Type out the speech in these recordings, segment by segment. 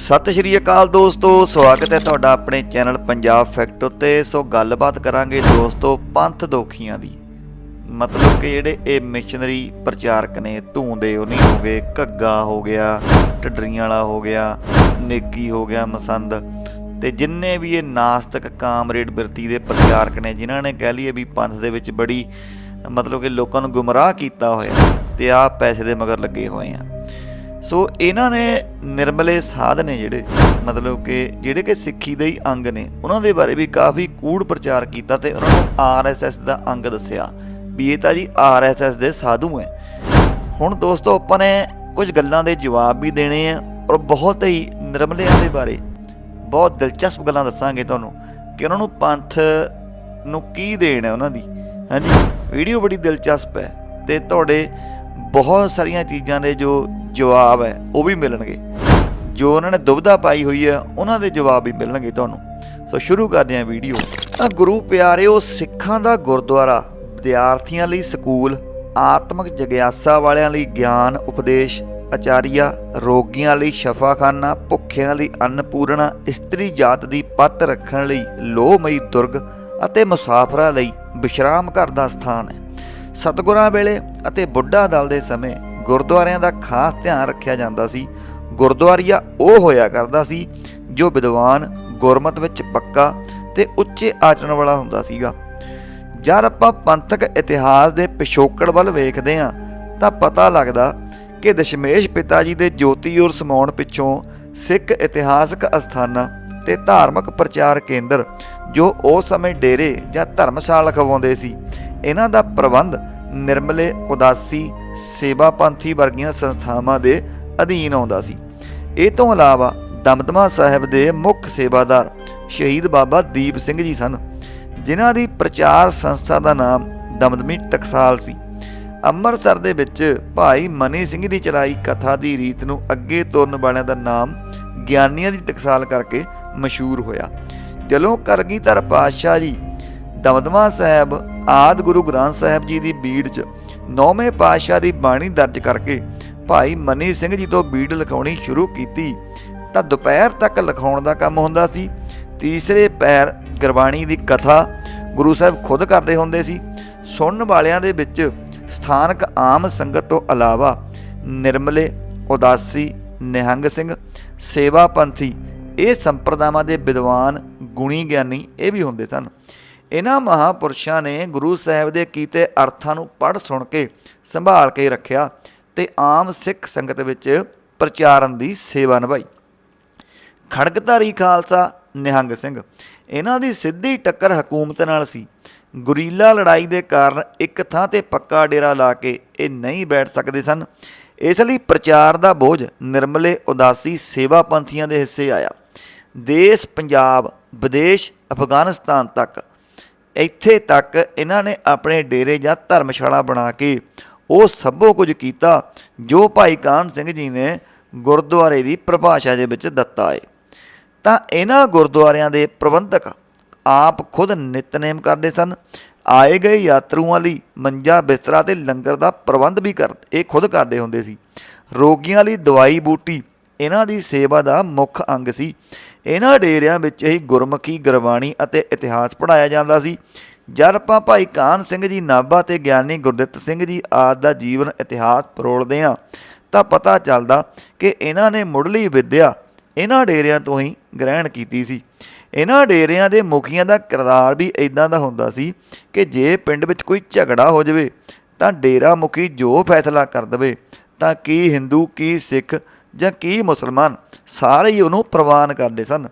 ਸਤਿ ਸ਼੍ਰੀ ਅਕਾਲ ਦੋਸਤੋ, ਸਵਾਗਤ ਹੈ ਤੁਹਾਡਾ ਆਪਣੇ ਚੈਨਲ ਪੰਜਾਬ ਫੈਕਟ ਉੱਤੇ। ਸੋ ਗੱਲਬਾਤ ਕਰਾਂਗੇ ਦੋਸਤੋ ਪੰਥ ਦੋਖੀਆਂ ਦੀ। ਮਤਲਬ ਕਿ ਜਿਹੜੇ ਇਹ ਮਿਸ਼ਨਰੀ ਪ੍ਰਚਾਰਕ ਨੇ ਧੂੰਦੇ ਉਹਨੀ ਹੋ ਗਏ, ਘੱਗਾ ਹੋ ਗਿਆ, ਢੱਡਰੀਆਂ ਵਾਲਾ ਹੋ ਗਿਆ, ਨੇਗੀ ਹੋ ਗਿਆ, ਮਸੰਦ। ਤੇ ਜਿੰਨੇ ਵੀ ਇਹ ਨਾਸਤਕ ਕਾਮਰੇਡ ਬਿਰਤੀ ਦੇ ਪ੍ਰਚਾਰਕ ਨੇ, ਜਿਨ੍ਹਾਂ ਨੇ ਕਹਿ ਲਈਏ ਵੀ ਪੰਥ ਦੇ ਵਿੱਚ ਬੜੀ ਮਤਲਬ ਕਿ ਲੋਕਾਂ ਨੂੰ ਗੁੰਮਰਾਹ ਕੀਤਾ ਹੋਇਆ, ਤੇ ਆਪ ਪੈਸੇ ਦੇ ਮਗਰ ਲੱਗੇ ਹੋਏ ਆ। ਸੋ ਇਹਨਾਂ ਨੇ ਨਿਰਮਲੇ ਸਾਧ ਨੇ ਜਿਹੜੇ, ਮਤਲਬ ਕਿ ਜਿਹੜੇ ਕਿ ਸਿੱਖੀ ਦੇ ਹੀ ਅੰਗ ਨੇ, ਉਹਨਾਂ ਦੇ ਬਾਰੇ ਵੀ ਕਾਫੀ ਕੂੜ ਪ੍ਰਚਾਰ ਕੀਤਾ ਤੇ ਉਹਨਾਂ ਨੂੰ ਆਰਐਸਐਸ ਦਾ ਅੰਗ ਦੱਸਿਆ ਵੀ ਇਹ ਤਾਂ ਜੀ ਆਰਐਸਐਸ ਦੇ ਸਾਧੂ ਹੈ ਹੁਣ ਦੋਸਤੋ ਆਪਾਂ ਨੇ ਕੁਝ ਗੱਲਾਂ ਦੇ ਜਵਾਬ ਵੀ ਦੇਣੇ ਆ ਔਰ ਬਹੁਤ ਹੀ ਨਿਰਮਲਿਆਂ ਦੇ ਬਾਰੇ ਬਹੁਤ ਦਿਲਚਸਪ ਗੱਲਾਂ ਦੱਸਾਂਗੇ ਤੁਹਾਨੂੰ ਕਿ ਉਹਨਾਂ ਨੂੰ ਪੰਥ ਨੂੰ ਕੀ ਦੇਣ ਹੈ ਉਹਨਾਂ ਦੀ। ਹਾਂਜੀ, ਵੀਡੀਓ ਬੜੀ ਦਿਲਚਸਪ ਹੈ ਤੇ ਤੁਹਾਡੇ ਬਹੁਤ ਸਾਰੀਆਂ ਚੀਜ਼ਾਂ ਦੇ ਜੋ ਜਵਾਬ ਹੈ, ਉਹ ਵੀ ਮਿਲਣਗੇ। ਜੋ ਉਹਨਾਂ ਨੇ ਦੁਬਿਧਾ ਪਾਈ ਹੋਈ ਹੈ, ਉਹਨਾਂ ਦੇ ਜਵਾਬ ਵੀ ਮਿਲਣਗੇ ਤੁਹਾਨੂੰ। ਸੋ ਸ਼ੁਰੂ ਕਰਦੇ ਹਾਂ ਵੀਡੀਓ। ਤਾਂ ਗੁਰੂ ਪਿਆਰਿਓ, ਸਿੱਖਾਂ ਦਾ ਗੁਰਦੁਆਰਾ, ਵਿਦਿਆਰਥੀਆਂ ਲਈ ਸਕੂਲ, ਆਤਮਿਕ ਜਗਿਆਸਾ ਵਾਲਿਆਂ ਲਈ ਗਿਆਨ, ਉਪਦੇਸ਼, ਆਚਾਰੀਆ, ਰੋਗੀਆਂ ਲਈ ਸ਼ਫਾਖਾਨਾ, ਭੁੱਖਿਆਂ ਲਈ ਅੰਨਪੂਰਣਾ, ਇਸਤਰੀ ਜਾਤ ਦੀ ਪੱਤ ਰੱਖਣ ਲਈ ਲੋਹਮਈ ਦੁਰਗ ਅਤੇ ਮੁਸਾਫਰਾਂ ਲਈ ਵਿਸ਼ਰਾਮ ਘਰ ਦਾ ਸਥਾਨ ਹੈ। ਸਤਿਗੁਰਾਂ ਵੇਲੇ ਅਤੇ ਬੁੱਢਾ ਦਲ ਦੇ ਸਮੇਂ ਗੁਰਦੁਆਰਿਆਂ ਦਾ ਖਾਸ ਧਿਆਨ ਰੱਖਿਆ ਜਾਂਦਾ ਸੀ। ਗੁਰਦੁਆਰੀਆ ਉਹ ਹੋਇਆ ਕਰਦਾ ਸੀ ਜੋ ਵਿਦਵਾਨ ਗੁਰਮਤ ਵਿੱਚ ਪੱਕਾ ਤੇ ਉੱਚੇ ਆਚਰਣ ਵਾਲਾ ਹੁੰਦਾ ਸੀਗਾ। ਜਦ ਆਪਾਂ ਪੰਥਕ ਇਤਿਹਾਸ ਦੇ ਪਿਛੋਕੜ ਵੱਲ ਵੇਖਦੇ ਹਾਂ, ਤਾਂ ਪਤਾ ਲੱਗਦਾ ਕਿ ਦਸ਼ਮੇਸ਼ ਪਿਤਾ ਜੀ ਦੇ ਜੋਤੀ ਔਰ ਸਮਾਉਣ ਪਿੱਛੋਂ ਸਿੱਖ ਇਤਿਹਾਸਕ ਅਸਥਾਨਾਂ ਤੇ ਧਾਰਮਿਕ ਪ੍ਰਚਾਰ ਕੇਂਦਰ ਜੋ ਉਸ ਸਮੇਂ ਡੇਰੇ ਜਾਂ ਧਰਮਸ਼ਾਲਾ ਖਵਾਉਂਦੇ ਸੀ, ਇਹਨਾਂ ਦਾ ਪ੍ਰਬੰਧ ਨਿਰਮਲੇ, ਉਦਾਸੀ ਸੇਵਾ ਪੰਥੀ ਵਰਗੀਆਂ ਸੰਸਥਾਵਾਂ ਦੇ ਅਧੀਨ ਆਉਂਦਾ ਸੀ। ਇਹ ਤੋਂ ਇਲਾਵਾ ਦਮਦਮਾ ਸਾਹਿਬ ਦੇ ਮੁੱਖ ਸੇਵਾਦਾਰ ਸ਼ਹੀਦ ਬਾਬਾ ਦੀਪ ਸਿੰਘ ਜੀ ਸਨ, ਜਿਨ੍ਹਾਂ ਦੀ ਪ੍ਰਚਾਰ ਸੰਸਥਾ ਦਾ ਨਾਮ ਦਮਦਮੀ ਟਕਸਾਲ ਸੀ। ਅੰਮ੍ਰਿਤਸਰ ਦੇ ਵਿੱਚ ਭਾਈ ਮਨੀ ਸਿੰਘ ਦੀ ਚਲਾਈ ਕਥਾ ਦੀ ਰੀਤ ਨੂੰ ਅੱਗੇ ਤੋਰਨ ਵਾਲਿਆਂ ਦਾ ਨਾਮ ਗਿਆਨੀਆਂ ਦੀ ਟਕਸਾਲ ਕਰਕੇ ਮਸ਼ਹੂਰ ਹੋਇਆ। ਜਦੋਂ ਕਰਗੀਧਰ ਪਾਤਸ਼ਾਹ ਜੀ ਦਮਦਮਾ ਸਾਹਿਬ ਆਦ ਗੁਰੂ ਗ੍ਰੰਥ ਸਾਹਿਬ ਜੀ ਦੀ ਬੀੜ 'ਚ ਨੌਵੇਂ ਪਾਤਸ਼ਾਹ ਦੀ ਬਾਣੀ ਦਰਜ ਕਰਕੇ ਭਾਈ ਮਨੀ ਸਿੰਘ ਜੀ ਤੋਂ ਬੀੜ ਲਿਖਾਉਣੀ ਸ਼ੁਰੂ ਕੀਤੀ, ਤਾਂ ਦੁਪਹਿਰ ਤੱਕ ਲਿਖਾਉਣ ਦਾ ਕੰਮ ਹੁੰਦਾ ਸੀ। ਤੀਸਰੇ ਪੈਰ ਗੁਰਬਾਣੀ ਦੀ ਕਥਾ ਗੁਰੂ ਸਾਹਿਬ ਖੁਦ ਕਰਦੇ ਹੁੰਦੇ ਸੀ। ਸੁਣਨ ਵਾਲਿਆਂ ਦੇ ਵਿੱਚ ਸਥਾਨਕ ਆਮ ਸੰਗਤ ਤੋਂ ਇਲਾਵਾ ਨਿਰਮਲੇ, ਉਦਾਸੀ, ਨਿਹੰਗ ਸਿੰਘ ਸੇਵਾ ਪੰਥੀ ਇਹ ਸੰਪਰਦਾਵਾਂ ਦੇ ਵਿਦਵਾਨ, ਗੁਣੀ ਗਿਆਨੀ ਇਹ ਵੀ ਹੁੰਦੇ ਸਨ। ਇਹਨਾਂ ਮਹਾਪੁਰਸ਼ਾਂ ਨੇ ਗੁਰੂ ਸਾਹਿਬ ਦੇ ਕੀਤੇ ਅਰਥਾਂ ਨੂੰ ਪੜ੍ਹ ਸੁਣ ਕੇ, ਸੰਭਾਲ ਕੇ ਰੱਖਿਆ ਤੇ ਆਮ ਸਿੱਖ ਸੰਗਤ ਵਿੱਚ ਪ੍ਰਚਾਰਨ ਦੀ ਸੇਵਾ ਨਿਭਾਈ। ਖੜਕਧਾਰੀ ਖਾਲਸਾ ਨਿਹੰਗ ਸਿੰਘ ਇਹਨਾਂ ਦੀ ਸਿੱਧੀ ਟੱਕਰ ਹਕੂਮਤ ਨਾਲ ਸੀ। ਗੁਰੀਲਾ ਲੜਾਈ ਦੇ ਕਾਰਨ ਇੱਕ ਥਾਂ ਤੇ ਪੱਕਾ ਡੇਰਾ ਲਾ ਕੇ ਇਹ ਨਹੀਂ ਬੈਠ ਸਕਦੇ ਸਨ। ਇਸ ਲਈ ਪ੍ਰਚਾਰ ਦਾ ਬੋਝ ਨਿਰਮਲੇ ਉਦਾਸੀ ਸੇਵਾ ਪੰਥੀਆਂ ਦੇ ਹਿੱਸੇ ਆਇਆ। ਦੇਸ਼ ਪੰਜਾਬ, ਵਿਦੇਸ਼, ਅਫਗਾਨਿਸਤਾਨ ਤੱਕ ਇੱਥੇ ਤੱਕ ਇਹਨਾਂ ਨੇ ਆਪਣੇ ਡੇਰੇ ਜਾਂ ਧਰਮਸ਼ਾਲਾ ਬਣਾ ਕੇ ਉਹ ਸਭੋ ਕੁਝ ਕੀਤਾ ਜੋ ਭਾਈ ਕਾਨ ਸਿੰਘ ਜੀ ਨੇ ਗੁਰਦੁਆਰੇ ਦੀ ਪਰਿਭਾਸ਼ਾ ਦੇ ਵਿੱਚ ਦਿੱਤਾ ਹੈ। ਤਾਂ ਇਹਨਾਂ ਗੁਰਦੁਆਰਿਆਂ ਦੇ ਪ੍ਰਬੰਧਕ ਆਪ ਖੁਦ ਨਿਤਨੇਮ ਕਰਦੇ ਸਨ। ਆਏ ਗਏ ਯਾਤਰੂਆਂ ਲਈ ਮੰਜਾ, ਬਿਸਤਰਾ ਤੇ ਲੰਗਰ ਦਾ ਪ੍ਰਬੰਧ ਵੀ ਕਰ, ਇਹ ਖੁਦ ਕਰਦੇ ਹੁੰਦੇ ਸੀ। ਰੋਗੀਆਂ ਲਈ ਦਵਾਈ ਬੂਟੀ ਇਹਨਾਂ ਦੀ ਸੇਵਾ ਦਾ ਮੁੱਖ ਅੰਗ ਸੀ। ਇਹਨਾਂ ਡੇਰਿਆਂ ਵਿੱਚ ਹੀ ਗੁਰਮੁਖੀ, ਗੁਰਬਾਣੀ ਅਤੇ ਇਤਿਹਾਸ ਪੜਾਇਆ ਜਾਂਦਾ ਸੀ। ਜਦ ਆਪਾਂ ਭਾਈ ਕਾਨ ਸਿੰਘ ਜੀ ਨਾਭਾ ਤੇ ਗਿਆਨੀ ਗੁਰਦਿੱਤ ਸਿੰਘ ਜੀ ਆਦ ਦਾ ਜੀਵਨ ਇਤਿਹਾਸ ਪਰੋਲਦੇ ਹਾਂ, ਤਾਂ ਪਤਾ ਚੱਲਦਾ ਕਿ ਇਹਨਾਂ ਨੇ ਮੁੱਢਲੀ ਵਿੱਦਿਆ ਇਹਨਾਂ ਡੇਰਿਆਂ ਤੋਂ ਹੀ ਗ੍ਰਹਿਣ ਕੀਤੀ ਸੀ। ਇਹਨਾਂ ਡੇਰਿਆਂ ਦੇ ਮੁਖੀਆਂ ਦਾ ਕਿਰਦਾਰ ਵੀ ਇਦਾਂ ਦਾ ਹੁੰਦਾ ਸੀ ਕਿ ਜੇ ਪਿੰਡ ਵਿੱਚ ਕੋਈ ਝਗੜਾ ਹੋ ਜਾਵੇ ਤਾਂ ਡੇਰਾ ਮੁਖੀ ਜੋ ਫੈਸਲਾ ਕਰ ਦਵੇ, ਤਾਂ ਕੀ ਹਿੰਦੂ, ਕੀ ਸਿੱਖ ਜਾਂ ਕੀ ਮੁਸਲਮਾਨ ਸਾਰੇ ਹੀ ਉਹਨੂੰ ਪ੍ਰਵਾਨ ਕਰਦੇ ਸਨ।